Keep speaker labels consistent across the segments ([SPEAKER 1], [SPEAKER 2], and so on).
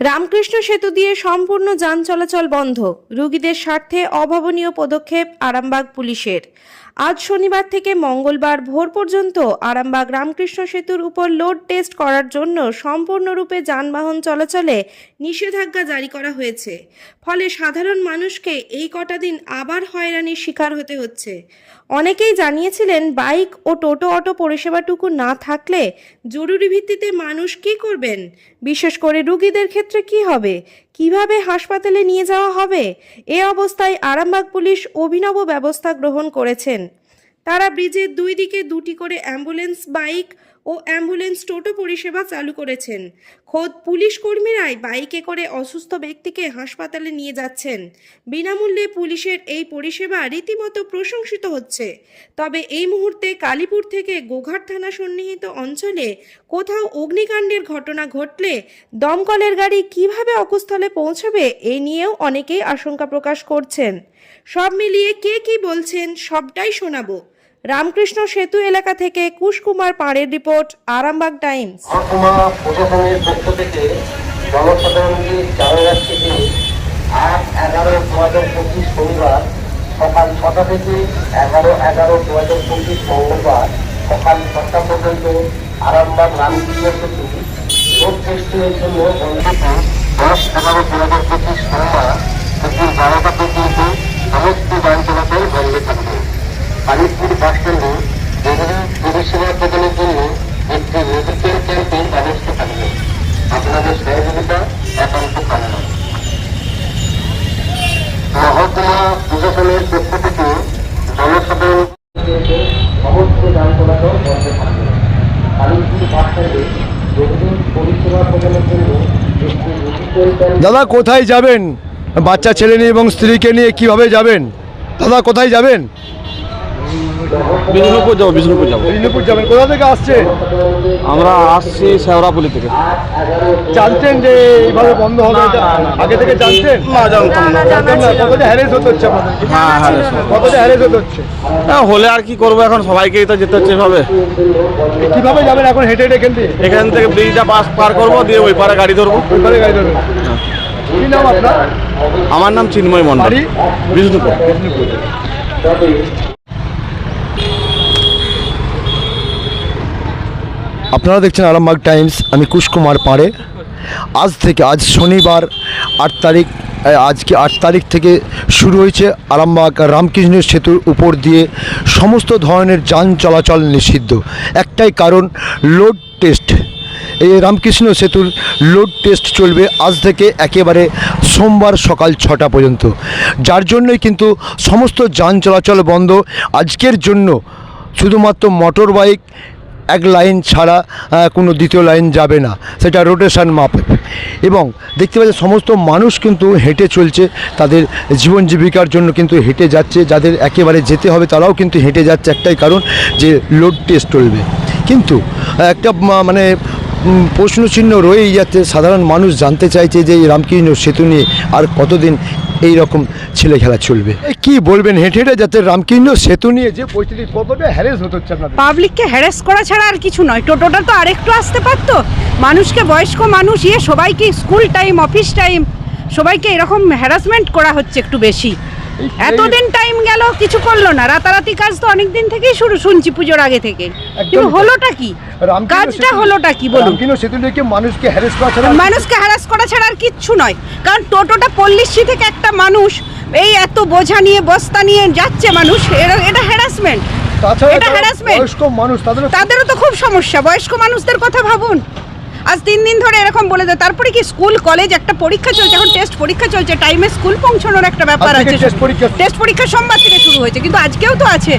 [SPEAKER 1] রামকৃষ্ণ সেতু দিয়ে সম্পূর্ণ যান চলাচল বন্ধ। রোগীদের স্বার্থে অভাবনীয় পদক্ষেপ আরামবাগ পুলিশের। আজ শনিবার থেকে মঙ্গলবার ভোর পর্যন্ত আরামবাগ রামকৃষ্ণ সেতুর উপর লোড টেস্ট করার জন্য সম্পূর্ণরূপে যানবাহন চলাচলে নিষেধাজ্ঞা জারি করা হয়েছে। ফলে সাধারণ মানুষকে এই কটা দিন আবার হয়রানির শিকার হতে হচ্ছে। অনেকেই জানিয়েছিলেন বাইক ও টোটো অটো পরিষেবাটুকু না থাকলে জরুরি ভিত্তিতে মানুষ কি করবেন? বিশেষ করে রুগীদের ক্ষেত্রে কি হবে? কীভাবে হাসপাতালে নিয়ে যাওয়া হবে? এ অবস্থায় আরামবাগ পুলিশ অভিনব ব্যবস্থা গ্রহণ করেছেন। তারা ব্রিজের দুই দিকে দুটি করে অ্যাম্বুলেন্স, বাইক ও অ্যাম্বুলেন্স টোটো পরিষেবা চালু করেছেন। খোদ পুলিশ কর্মীরাই বাইকে করে অসুস্থ ব্যক্তিকে হাসপাতালে নিয়ে যাচ্ছেন। বিনামূল্যে পুলিশের এই পরিষেবা রীতিমতো প্রশংসিত হচ্ছে। তবে এই মুহূর্তে কালীপুর থেকে গোঘাট থানা সন্নিহিত অঞ্চলে কোথাও অগ্নিকাণ্ডের ঘটনা ঘটলে দমকলের গাড়ি কীভাবে অকুস্থলে পৌঁছবে এ নিয়েও অনেকেই আশঙ্কা প্রকাশ করছেন। সব মিলিয়ে কে কি বলছেন সবটাই শোনাবো। রামকৃষ্ণ সেতু এলাকা থেকে কুশকুমার পাড়ের রিপোর্ট, আরামবাগ টাইমস।
[SPEAKER 2] সকাল ছটা থেকে এগারো এগারো দু হাজার পঁচিশ মঙ্গলবার সকাল ছটা পর্যন্ত আরামবাগ রামকৃষ্ণ সেতু রোড টেস্টিংয়ের জন্য বন্ধুকে দশ এগারো দু হাজার পঁচিশ সোমবার দুপুর বারোটা পর্যন্ত সমস্ত যান চলাচল বন্ধ থাকবে। জরুরি পরিষেবা প্রদানের জন্য একটি মেডিকেল ক্যাম্পের ব্যবস্থা থাকবে আপনাদের সহযোগিতা একান্ত কামনা। মহকুমা প্রশাসনের পক্ষ থেকে জনসাধারণ চলাচল বন্ধ থাকবে। জরুরি পরিষেবা প্রদানের জন্য
[SPEAKER 3] দাদা, কোথায় যাবেন? বাচ্চা ছেলে নিয়ে এবং স্ত্রীকে নিয়ে কীভাবে যাবেন? দাদা, কোথায় যাবেন?
[SPEAKER 4] বিষ্ণুপুর যাব বিষ্ণুপুর যাব।
[SPEAKER 3] মেদিনীপুর যাবেন। কোথা থেকে আসছে
[SPEAKER 4] আমরা আসছি শেওড়াপুলি থেকে।
[SPEAKER 3] জানতেন যে এইভাবে বন্ধ হবে আগে থেকে জানতেন?
[SPEAKER 4] না জানতাম না।
[SPEAKER 3] কতটা হ্যারেস হতে হচ্ছে
[SPEAKER 4] হ্যাঁ হ্যাঁ
[SPEAKER 3] কতটা হ্যারেস হতে হচ্ছে?
[SPEAKER 4] হ্যাঁ, হলে আর কি করব এখন? সবাইকেই তো যেতে হচ্ছে এভাবে।
[SPEAKER 3] কীভাবে যাবেন এখন? হেঁটে হেঁটে এখান থেকে
[SPEAKER 4] এখান থেকে ব্রিজটা পাস পার করব দিয়ে ওই পারে গাড়ি ধরবো।
[SPEAKER 3] ওইখানে গাড়ি ধরবেন। কি নাম আপনার?
[SPEAKER 4] আমার নাম চিন্ময় মন্ডল
[SPEAKER 3] বাড়ি?
[SPEAKER 4] বিষ্ণুপুর।
[SPEAKER 3] আপনারা দেখছেন আরামবাগ টাইমস, আমি কুশকুমার পাড়ে। আজ থেকে, আজ শনিবার, আট তারিখ আজকে আট তারিখ থেকে শুরু হয়েছে আরামবাগ রামকৃষ্ণ সেতুর উপর দিয়ে সমস্ত ধরনের যান চলাচল নিষিদ্ধ। একটাই কারণ, লোড টেস্ট। এই রামকৃষ্ণ সেতুর লোড টেস্ট চলবে আজ থেকে একেবারে সোমবার সকাল ছটা পর্যন্ত। যার জন্যই কিন্তু সমস্ত যান চলাচল বন্ধ। আজকের জন্য শুধুমাত্র মোটর বাইক এক লাইন ছাড়া কোনো দ্বিতীয় লাইন যাবে না। সেটা রোটেশন মাপে এবং দেখতে পাচ্ছি সমস্ত মানুষ কিন্তু হেঁটে চলছে। তাদের জীবন জীবিকার জন্য কিন্তু হেঁটে যাচ্ছে। যাদের একেবারে যেতে হবে, তারাও কিন্তু হেঁটে যাচ্ছে। একটাই কারণ যে লোড টেস্ট চলবে। কিন্তু, একটা মানে প্রশ্নচিহ্ন রয়েই যাচ্ছে। সাধারণ মানুষ জানতে চাইছে যে এই রামকৃষ্ণ সেতু নিয়ে আর কতদিন এই রকম ছেলে খেলা চলবে। কি বলবেন, হেঁটে হেঁটে যাতে রামকৃষ্ণ সেতু নিয়ে যে পঁয়ত্রিশ কতটা হ্যারেস হতে হচ্ছে আপনাদের।
[SPEAKER 5] পাবলিককে হ্যারেস করা ছাড়া আর কিছু নয়। টোটোটা তো আরেকটু আসতে পারতো। মানুষকে, বয়স্ক মানুষ ইয়ে সবাইকে স্কুল টাইম অফিস টাইম সবাইকে এরকম হ্যারাসমেন্ট করা হচ্ছে একটু বেশি। এতদিন টাইম গেল কিছু করল না। রাতারাতি কাজ তো অনেক দিন থেকেই শুরু শুনছি পুজোর আগে থেকে। কিন্তু হলোটা কি? কাজটা হলোটা কি বলুন?
[SPEAKER 3] রামকৃষ্ণ সেতু নিয়ে মানুষকে হ্যারেস করা ছাড়া
[SPEAKER 5] মানুষকে হ্যারাস করা ছাড়া আর কিচ্ছু নয়। কারণ টোটোটা পল্লিশ্রী থেকে একটা মানুষ এই এত বোঝা নিয়ে বস্তা নিয়ে যাচ্ছে মানুষ এরা- এটা হ্যারাসমেন্ট
[SPEAKER 3] তাছাড়া
[SPEAKER 5] এটা
[SPEAKER 3] যারা
[SPEAKER 5] harassment।
[SPEAKER 3] বয়স্ক মানুষ তাদের
[SPEAKER 5] তাদেরও তো খুব সমস্যা। বয়স্ক মানুষদের কথা ভাবুন। আজ তিন দিন ধরে এরকম বলে দেয়। তারপরে কি স্কুল কলেজ একটা পরীক্ষা চলছে এখন টেস্ট পরীক্ষা চলছে টাইমে স্কুল পৌঁছানোর একটা ব্যাপার আছে। টেস্ট পরীক্ষা সোমবার থেকে শুরু হয়েছে কিন্তু আজকেও তো আছে।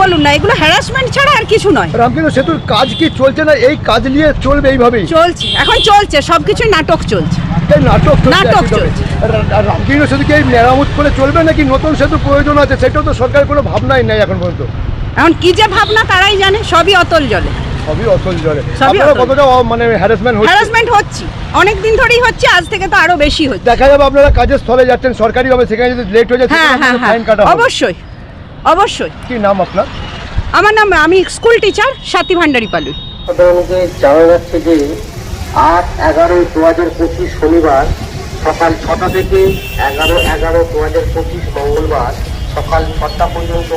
[SPEAKER 5] বলুন না এগুলো হ্যারাসমেন্ট ছাড়া আর কিছু নয়।
[SPEAKER 3] রামকৃষ্ণ সেতুর কাজ কি চলছে না? এই কাজ নিয়ে চলবে এইভাবেই?
[SPEAKER 5] চলছে এখন চলছে সবকিছুই নাটক চলছে।
[SPEAKER 3] নাটক
[SPEAKER 5] নাটক চলছে।
[SPEAKER 3] রামকৃষ্ণ সেতু কি এই মেরামত করে চলবে নাকি নতুন সেতু প্রয়োজন আছে? সেটাও তো সরকারের কোনো ভাবনাই নেই এখন পর্যন্ত।
[SPEAKER 5] এখন কি যে ভাবনা তারাই জানে সবই অতল জলে।
[SPEAKER 3] সবই অচল জলে।
[SPEAKER 5] সবই
[SPEAKER 3] আপনারা কতটা মানে হ্যারাসমেন্ট হচ্ছে?
[SPEAKER 5] হ্যারাসমেন্ট হচ্ছে। অনেক দিন ধরেই হচ্ছে আজ থেকে তো আরও বেশি হচ্ছে।
[SPEAKER 3] দেখা যাবে আপনারা কাজের স্থলে যাচ্ছেন সরকারি হবে সেখানে যদি লেট হয়ে যায়
[SPEAKER 5] হ্যাঁ হ্যাঁ হ্যাঁ।
[SPEAKER 3] ফাইন কাটা
[SPEAKER 5] অবশ্যই অবশ্যই।
[SPEAKER 3] কি নাম আপনার?
[SPEAKER 5] আমার নাম আমি স্কুল টিচার সাথী ভান্ডারি পালুই।
[SPEAKER 2] সাধারণকে জানা যাচ্ছে যে আট এগারো দু হাজার পঁচিশ শনিবার সকাল ছটা থেকে এগারো এগারো দু হাজার পঁচিশ মঙ্গলবার সকাল ছটা পর্যন্ত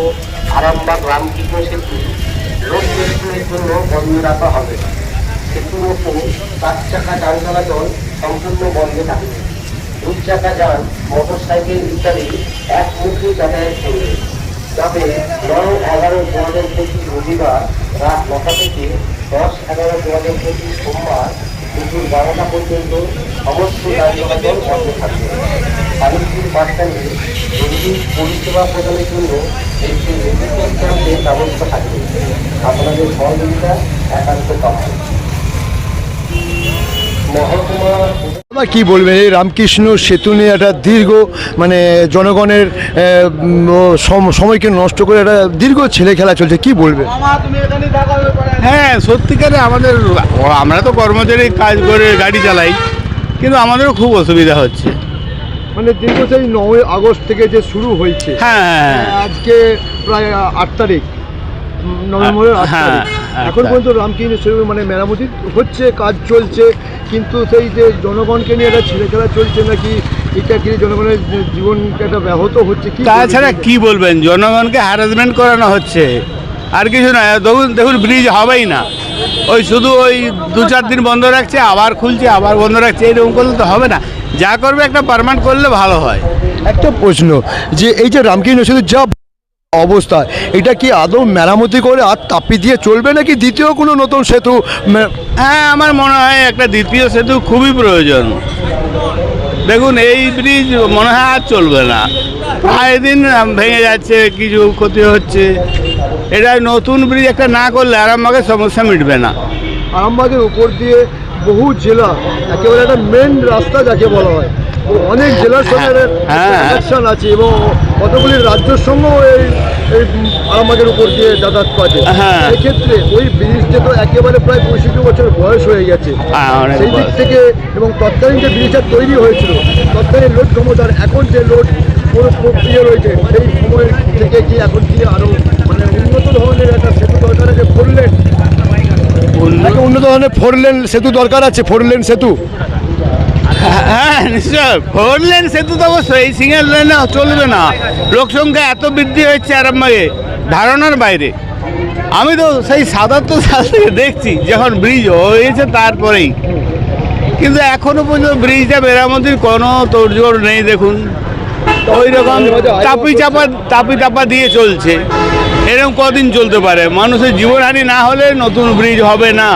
[SPEAKER 2] আরামবাগ রামকৃষ্ণ সেতু লোক টেস্টিংয়ের জন্য বন্ধ রাখা হবে সেতুর ওপর চাকা যান চলাচল সম্পূর্ণ বন্ধ থাকবে। দুই চাকা যান মোটর সাইকেল ইত্যাদি একমুখী যাতায়াত করবে তবে নয় এগারো দু হাজার পঁচিশ রবিবার রাত নটা থেকে দশ এগারো দু হাজার সোমবার দুপুর বারোটা পর্যন্ত সমস্ত যান চলাচল বন্ধ থাকবে। কালিমপুর বাস স্ট্যান্ডে জরুরি পরিষেবা প্রদানের জন্য একটি মেডিকেল ক্যাম্পের ব্যবস্থা থাকবে আপনাদের সহযোগিতা একান্ত কাম্য মহকুমা
[SPEAKER 3] বা কি বলবেন? এই রামকৃষ্ণ সেতু নিয়ে একটা দীর্ঘ মানে জনগণের সময়কে নষ্ট করে একটা দীর্ঘ ছেলে খেলা চলছে। কি বলবে
[SPEAKER 4] হ্যাঁ সত্যিকারে আমাদের আমরা তো কর্মচারী কাজ করে গাড়ি চালাই কিন্তু আমাদেরও খুব অসুবিধা হচ্ছে।
[SPEAKER 3] মানে দীর্ঘ সেই নয় আগস্ট থেকে যে শুরু হয়েছে
[SPEAKER 4] হ্যাঁ হ্যাঁ
[SPEAKER 3] আজকে প্রায় আট তারিখ নভেম্বরের আট
[SPEAKER 4] হ্যাঁ,
[SPEAKER 3] তারিখ।
[SPEAKER 4] হ্যাঁ,
[SPEAKER 3] এখন পর্যন্ত রামকৃষ্ণ মানে মেরামতি হচ্ছে কাজ চলছে কিন্তু সেই যে জনগণকে নিয়ে একটা ছেলে খেলা চলছে নাকি এটা কি জনগণের জী- জীবনকে একটা ব্যাহত হচ্ছে কি
[SPEAKER 4] তাছাড়া? কি বলবেন জনগণকে হ্যারাসমেন্ট করানো হচ্ছে আর কিছু না দেখুন দেখুন ব্রিজ হবেই না। ওই শুধু ওই দু চার দিন বন্ধ রাখছে আবার খুলছে আবার বন্ধ রাখছে এরকম করলে তো হবে না। যা করবে একটা পারমানেন্ট করলে ভালো হয়।
[SPEAKER 3] একটা প্রশ্ন যে এই যে রামকৃষ্ণ সেতু যা অবস্থা এটা কি আদৌ মেরামতি করে আর তাপি দিয়ে চলবে নাকি দ্বিতীয় কোনো নতুন সেতু?
[SPEAKER 4] হ্যাঁ আমার মনে হয় একটা দ্বিতীয় সেতু খুবই প্রয়োজন। দেখুন এই ব্রিজ মনে হয় আর চলবে না। প্রায় দিন ভেঙে যাচ্ছে কিছু ক্ষতি হচ্ছে। এটা নতুন ব্রিজ একটা না করলে আরামবাগের সমস্যা মিটবে না।
[SPEAKER 3] আরামবাগের উপর দিয়ে বহু জেলা একেবারে একটা মেন রাস্তা যাকে বলা হয় অনেক জেলার সঙ্গে
[SPEAKER 4] হ্যাঁ।
[SPEAKER 3] কানেকশন আছে এবং কতগুলি রাজ্যের সঙ্গেও এই এই আরামবাগের উপর দিয়ে যাতায়াত
[SPEAKER 4] হ্যাঁ।
[SPEAKER 3] সেক্ষেত্রে ওই ব্রিজটা তো একেবারে প্রায় পঁয়ষট্টি বছর বয়স হয়ে গেছে
[SPEAKER 4] হ্যাঁ,
[SPEAKER 3] সেই দিক থেকে এবং তৎকালীন যে ব্রিজটা তৈরি হয়েছিল তৎকালীন লোড ক্ষমতার এখন যে লোড পুরো প্রক্রিয়া রয়েছে সেই সময় থেকে কি এখন কি আরও মানে উন্নত ধরনের একটা সেতু ধরনের ফোর লেন সেতু দরকার আছে ফোর লেন সেতু?
[SPEAKER 4] হ্যাঁ নিশ্চয় ফোর লেন সেতু তো অবশ্যই সিঙ্গেল লেনে চলবে না। লোক সংখ্যা এত বৃদ্ধি হচ্ছে আরামবাগে ধারণার বাইরে। আমি তো সেই সাতাত্তর সাল থেকে দেখছি যখন ব্রিজ হয়েছে তারপরেই। কিন্তু এখনও পর্যন্ত ব্রিজটা মেরামতির কোনো তোড়জোড় নেই দেখুন। ওই রকম চাপি চাপা চাপি চাপা দিয়ে চলছে। এরকম কদিন চলতে পারে? মানুষের জীবনহানি না হলে নতুন ব্রিজ হবে না।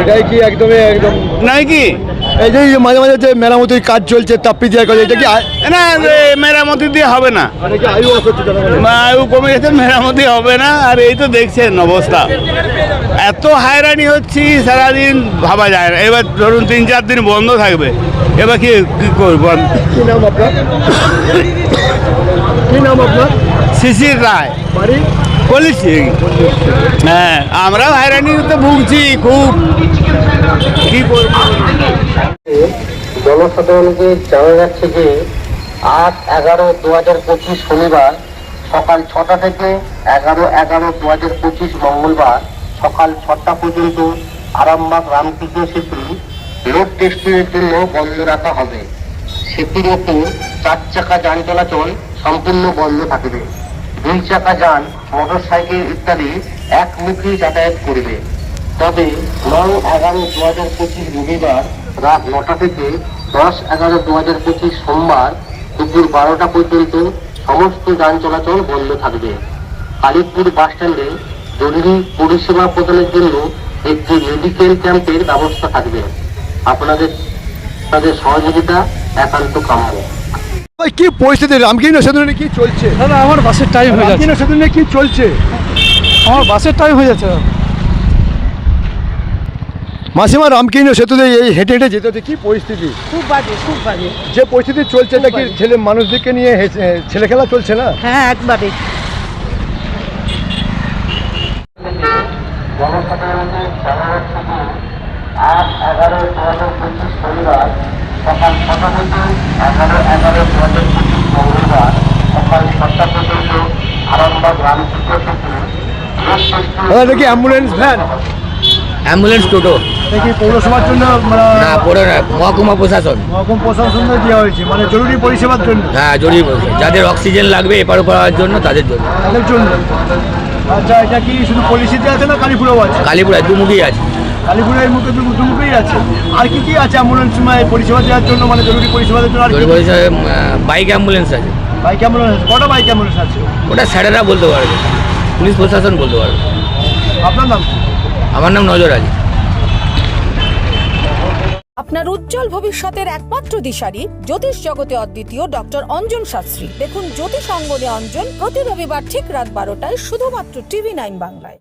[SPEAKER 3] এটাই কি একদমই একদম
[SPEAKER 4] নাই কি?
[SPEAKER 3] এই যে মাঝে মাঝে যে মেরামতির কাজ চলছে তাপ্পি দেওয়ার কাজ এটা কি
[SPEAKER 4] না মেরামতি দিয়ে হবে না।
[SPEAKER 3] আয়ু
[SPEAKER 4] কমে গেছে মেরামতি হবে না আর এই তো দেখছেন অবস্থা। এত হায়রানি হচ্ছি সারাদিন ভাবা যায় না। এবার ধরুন তিন চার দিন বন্ধ থাকবে। এবার কি কি করব?
[SPEAKER 3] কি নাম আপনার কি নাম আপনার?
[SPEAKER 4] শিশির রায়।
[SPEAKER 3] বাড়ি?
[SPEAKER 4] বলেছি। হ্যাঁ আমরাও ভুগছি, খুব। কি
[SPEAKER 2] জনসাধারণকে জানা যাচ্ছে যে আট এগারো দু হাজার পঁচিশ শনিবার সকাল ছটা থেকে এগারো এগারো দু হাজার পঁচিশ মঙ্গলবার সকাল ছটা পর্যন্ত আরামবাগ রামকৃষ্ণ সেতু লোড টেস্টিংয়ের জন্য বন্ধ রাখা হবে। সেতুর ওপর চার চাকা যান চলাচল সম্পূর্ণ বন্ধ থাকবে। দুই চাকা যান মোটর সাইকেল ইত্যাদি একমুখী যাতায়াত করবে। তবে নয় এগারো দু হাজার পঁচিশ রবিবার রাত নটা থেকে দশ এগারো দু হাজার পঁচিশ সোমবার দুপুর বারোটা পর্যন্ত সমস্ত যান চলাচল বন্ধ থাকবে। কালীপুর বাস স্ট্যান্ডে জরুরি পরিষেবা প্রদানের জন্য একটি মেডিকেল ক্যাম্পের ব্যবস্থা থাকবে। আপনাদের তাদের সহযোগিতা একান্ত কাম্য।
[SPEAKER 3] ভাই, কি পরিস্থিতি? রামকৃষ্ণ সেতু নিয়ে কি চলছে?
[SPEAKER 6] দাদা আমার বাসের টাইম হয়ে যাচ্ছে।
[SPEAKER 3] রামকৃষ্ণ সেতু নিয়ে কি চলছে?
[SPEAKER 6] আমার বাসের টাইম হয়ে যাচ্ছে
[SPEAKER 3] মাসিমা রামকৃষ্ণ সেতুতে এই হেঁটে হেঁটে যেতে হচ্ছে। কি পরিস্থিতি?
[SPEAKER 5] খুব বাজে খুব বাজে।
[SPEAKER 3] যে পরিস্থিতি চলছে এটা কি ছেলে মানুষদেরকে নিয়ে ছেলে খেলা চলছে না?
[SPEAKER 5] হ্যাঁ একবারে।
[SPEAKER 2] জনসাধারণকে জানা যাচ্ছে আট এগারো দু হাজার পঁচিশ শনিবার। সকাল ছটা থেকে এগারো এগারো দু হাজার পঁচিশ মঙ্গলবার সকাল সাতটা পর্যন্ত আরামবাগ রামকৃষ্ণ সেতু লোক টেস্টিং
[SPEAKER 3] দাদা এটা কি অ্যাম্বুলেন্স ভ্যান
[SPEAKER 7] অ্যাম্বুলেন্স টোটো।
[SPEAKER 3] কি পৌরসভার জন্য মানে
[SPEAKER 7] না মহকুমা প্রশাসন।
[SPEAKER 3] মহকুম প্রশাসন দেওয়া হয়েছে মানে জরুরি পরিষেবার জন্য?
[SPEAKER 7] হ্যাঁ জরুরি যাদের অক্সিজেন লাগবে এপার ওপার হওয়ার জন্য তাদের জন্য।
[SPEAKER 3] তাদের জন্য। আচ্ছা এটা কি শুধু পলিসিতে আছে না কালীপুরেও আছে?
[SPEAKER 7] কালীপুরায় দুমুখী আছে।
[SPEAKER 3] কালীপুরের মুখে দুমুখেই আছে। আর কি কি আছে অ্যাম্বুলেন্স মানে পরিষেবা দেওয়ার জন্য? মানে জরুরি পরিষেবার জন্য আর কি
[SPEAKER 7] জরুরি বলছে বাইক অ্যাম্বুলেন্স আছে।
[SPEAKER 3] বাইক অ্যাম্বুলেন্স কটা বাইক অ্যাম্বুলেন্স আছে?
[SPEAKER 7] ওটা স্যারেরা বলতে পারবে পুলিশ প্রশাসন বলতে পারবে
[SPEAKER 3] আপনার নাম?
[SPEAKER 7] আমার নাম নজর আলী।
[SPEAKER 8] আপনার উজ্জ্বল ভবিষ্যতের একমাত্র দিশারি জ্যোতিষ জগতে অদ্বিতীয় ডক্টর অঞ্জন শাস্ত্রী। দেখুন জ্যোতিষ অঙ্গনে অঞ্জন প্রতি রবিবার ঠিক রাত বারোটায় শুধুমাত্র টিভি নাইন বাংলায়।